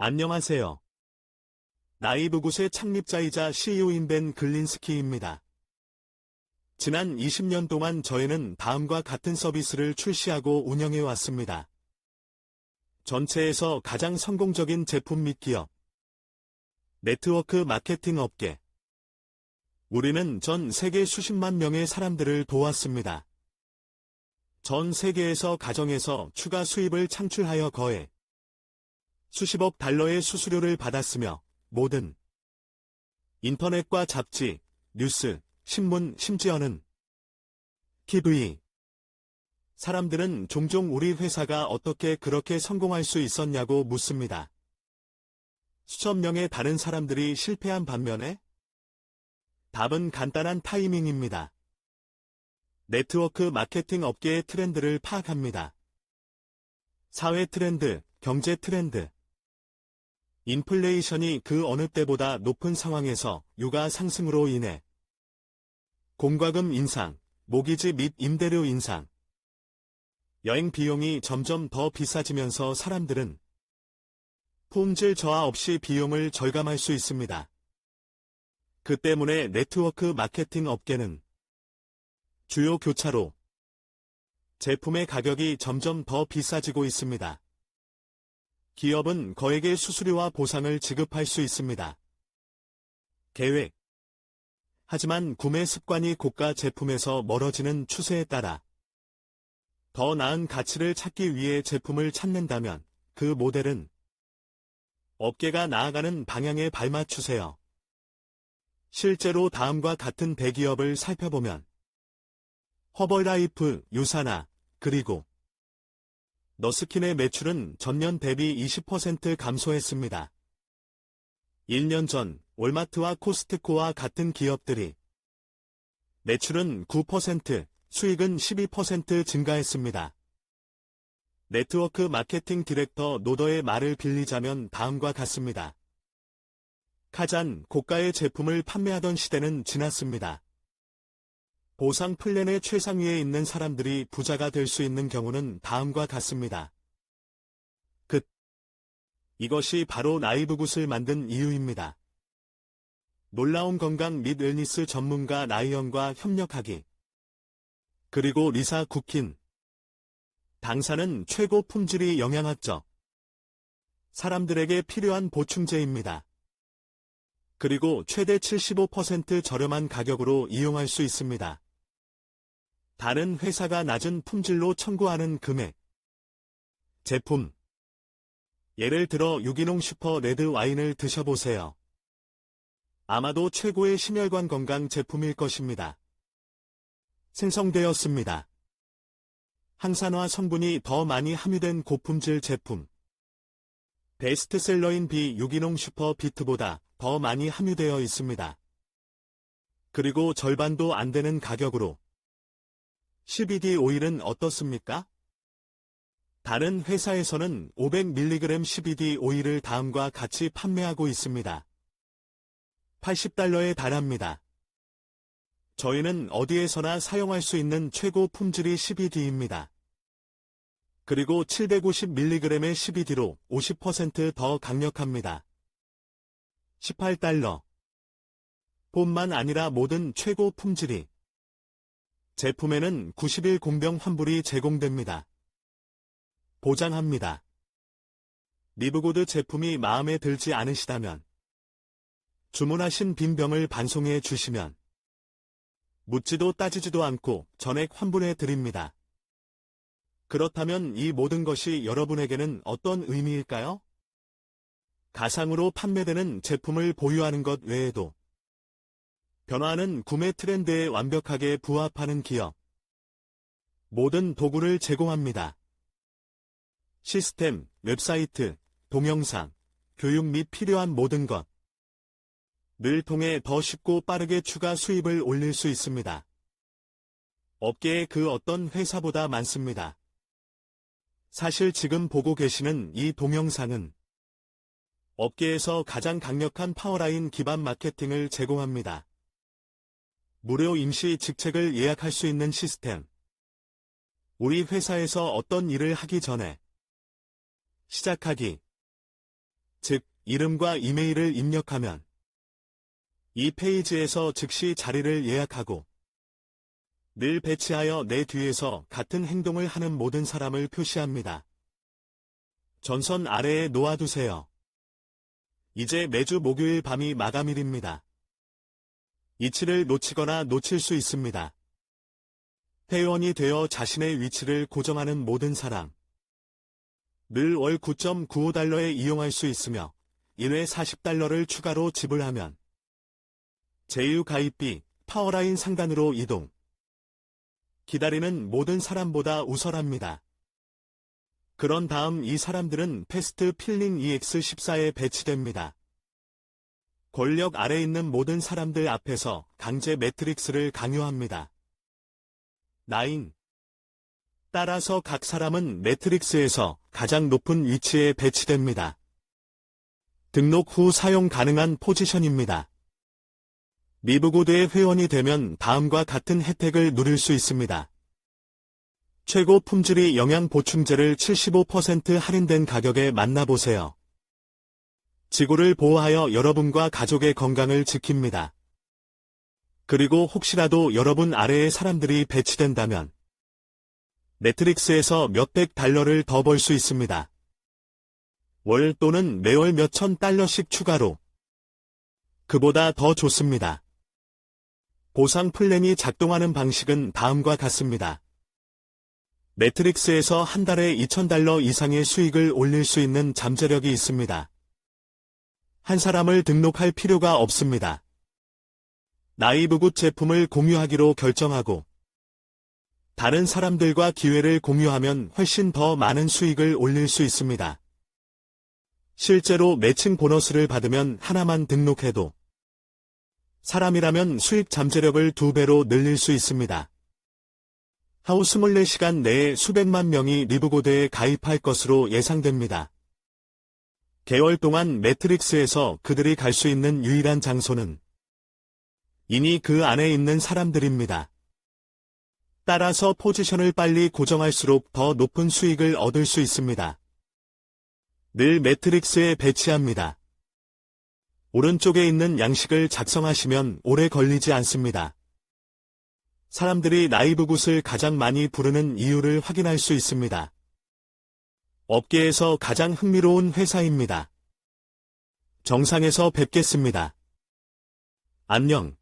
안녕하세요. 나이브 굿의 창립자이자 CEO인 벤 글린스키입니다. 지난 20년 동안 저희는 다음과 같은 서비스를 출시하고 운영해 왔습니다. 전체에서 가장 성공적인 제품 및 기업. 네트워크 마케팅 업계. 우리는 전 세계 수십만 명의 사람들을 도왔습니다. 전 세계에서 가정에서 추가 수입을 창출하여 거해 수십억 달러의 수수료를 받았으며 모든 인터넷과 잡지, 뉴스, 신문, 심지어는 TV 사람들은 종종 우리 회사가 어떻게 그렇게 성공할 수 있었냐고 묻습니다. 수천 명의 다른 사람들이 실패한 반면에 답은 간단한 타이밍입니다. 네트워크 마케팅 업계의 트렌드를 파악합니다. 사회 트렌드, 경제 트렌드. 인플레이션이 그 어느 때보다 높은 상황에서 유가 상승으로 인해 공과금 인상, 모기지 및 임대료 인상, 여행 비용이 점점 더 비싸지면서 사람들은 품질 저하 없이 비용을 절감할 수 있습니다. 그 때문에 네트워크 마케팅 업계는 주요 교차로 제품의 가격이 점점 더 비싸지고 있습니다. 기업은 거액의 수수료와 보상을 지급할 수 있습니다. 계획 하지만 구매 습관이 고가 제품에서 멀어지는 추세에 따라 더 나은 가치를 찾기 위해 제품을 찾는다면 그 모델은 업계가 나아가는 방향에 발맞추세요. 실제로 다음과 같은 대기업을 살펴보면 허벌라이프, 유사나, 그리고 너스킨의 매출은 전년 대비 20% 감소했습니다. 1년 전 월마트와 코스트코와 같은 기업들이 매출은 9%, 수익은 12% 증가했습니다. 네트워크 마케팅 디렉터 노더의 말을 빌리자면 다음과 같습니다. 가장 고가의 제품을 판매하던 시대는 지났습니다. 보상 플랜의 최상위에 있는 사람들이 부자가 될 수 있는 경우는 다음과 같습니다. 끝. 이것이 바로 나이브 굿을 만든 이유입니다. 놀라운 건강 및 웰니스 전문가 나이언과 협력하기. 그리고 리사 쿠킨. 당사는 최고 품질이 영양학적. 사람들에게 필요한 보충제입니다. 그리고 최대 75% 저렴한 가격으로 이용할 수 있습니다. 다른 회사가 낮은 품질로 청구하는 금액. 제품. 예를 들어 유기농 슈퍼 레드 와인을 드셔보세요. 아마도 최고의 심혈관 건강 제품일 것입니다. 생성되었습니다. 항산화 성분이 더 많이 함유된 고품질 제품. 베스트셀러인 비 유기농 슈퍼 비트보다 더 많이 함유되어 있습니다. 그리고 절반도 안 되는 가격으로 CBD 오일은 어떻습니까? 다른 회사에서는 500mg CBD 오일을 다음과 같이 판매하고 있습니다. 80달러에 달합니다. 저희는 어디에서나 사용할 수 있는 최고 품질이 CBD입니다. 그리고 750mg의 CBD로 50%더 강력합니다. 18달러. 봄만 아니라 모든 최고 품질이 제품에는 90일 공병 환불이 제공됩니다. 보장합니다. 리브고드 제품이 마음에 들지 않으시다면 주문하신 빈 병을 반송해 주시면 묻지도 따지지도 않고 전액 환불해 드립니다. 그렇다면 이 모든 것이 여러분에게는 어떤 의미일까요? 가상으로 판매되는 제품을 보유하는 것 외에도 변화하는 구매 트렌드에 완벽하게 부합하는 기업. 모든 도구를 제공합니다. 시스템, 웹사이트, 동영상, 교육 및 필요한 모든 것. 늘 통해 더 쉽고 빠르게 추가 수입을 올릴 수 있습니다. 업계의 그 어떤 회사보다 많습니다. 사실 지금 보고 계시는 이 동영상은 업계에서 가장 강력한 파워라인 기반 마케팅을 제공합니다. 무료 임시 직책을 예약할 수 있는 시스템. 우리 회사에서 어떤 일을 하기 전에 시작하기. 즉, 이름과 이메일을 입력하면 이 페이지에서 즉시 자리를 예약하고 늘 배치하여 내 뒤에서 같은 행동을 하는 모든 사람을 표시합니다. 전선 아래에 놓아두세요. 이제 매주 목요일 밤이 마감일입니다. 이치를 놓치거나 놓칠 수 있습니다. 회원이 되어 자신의 위치를 고정하는 모든 사람. 늘 월 9.95달러에 이용할 수 있으며 1회 40달러를 추가로 지불하면 제휴 가입비 파워라인 상단으로 이동. 기다리는 모든 사람보다 우선합니다. 그런 다음 이 사람들은 패스트 필링 EX14에 배치됩니다. 권력 아래 있는 모든 사람들 앞에서 강제 매트릭스를 강요합니다. 9. 따라서 각 사람은 매트릭스에서 가장 높은 위치에 배치됩니다. 등록 후 사용 가능한 포지션입니다. 미부고대의 회원이 되면 다음과 같은 혜택을 누릴 수 있습니다. 최고 품질이 영양 보충제를 75% 할인된 가격에 만나보세요. 지구를 보호하여 여러분과 가족의 건강을 지킵니다. 그리고 혹시라도 여러분 아래에 사람들이 배치된다면 매트릭스에서 몇백 달러를 더 벌 수 있습니다. 월 또는 매월 몇천 달러씩 추가로 그보다 더 좋습니다. 보상 플랜이 작동하는 방식은 다음과 같습니다. 매트릭스에서 한 달에 2,000달러 이상의 수익을 올릴 수 있는 잠재력이 있습니다. 한 사람을 등록할 필요가 없습니다. 나이브굿 제품을 공유하기로 결정하고 다른 사람들과 기회를 공유하면 훨씬 더 많은 수익을 올릴 수 있습니다. 실제로 매칭 보너스를 받으면 하나만 등록해도 사람이라면 수익 잠재력을 두 배로 늘릴 수 있습니다. 하우 24시간 내에 수백만 명이 리브고대에 가입할 것으로 예상됩니다. 개월 동안 매트릭스에서 그들이 갈 수 있는 유일한 장소는 이니 그 안에 있는 사람들입니다. 따라서 포지션을 빨리 고정할수록 더 높은 수익을 얻을 수 있습니다. 늘 매트릭스에 배치합니다. 오른쪽에 있는 양식을 작성하시면 오래 걸리지 않습니다. 사람들이 나이브 굿을 가장 많이 부르는 이유를 확인할 수 있습니다. 업계에서 가장 흥미로운 회사입니다. 정상에서 뵙겠습니다. 안녕.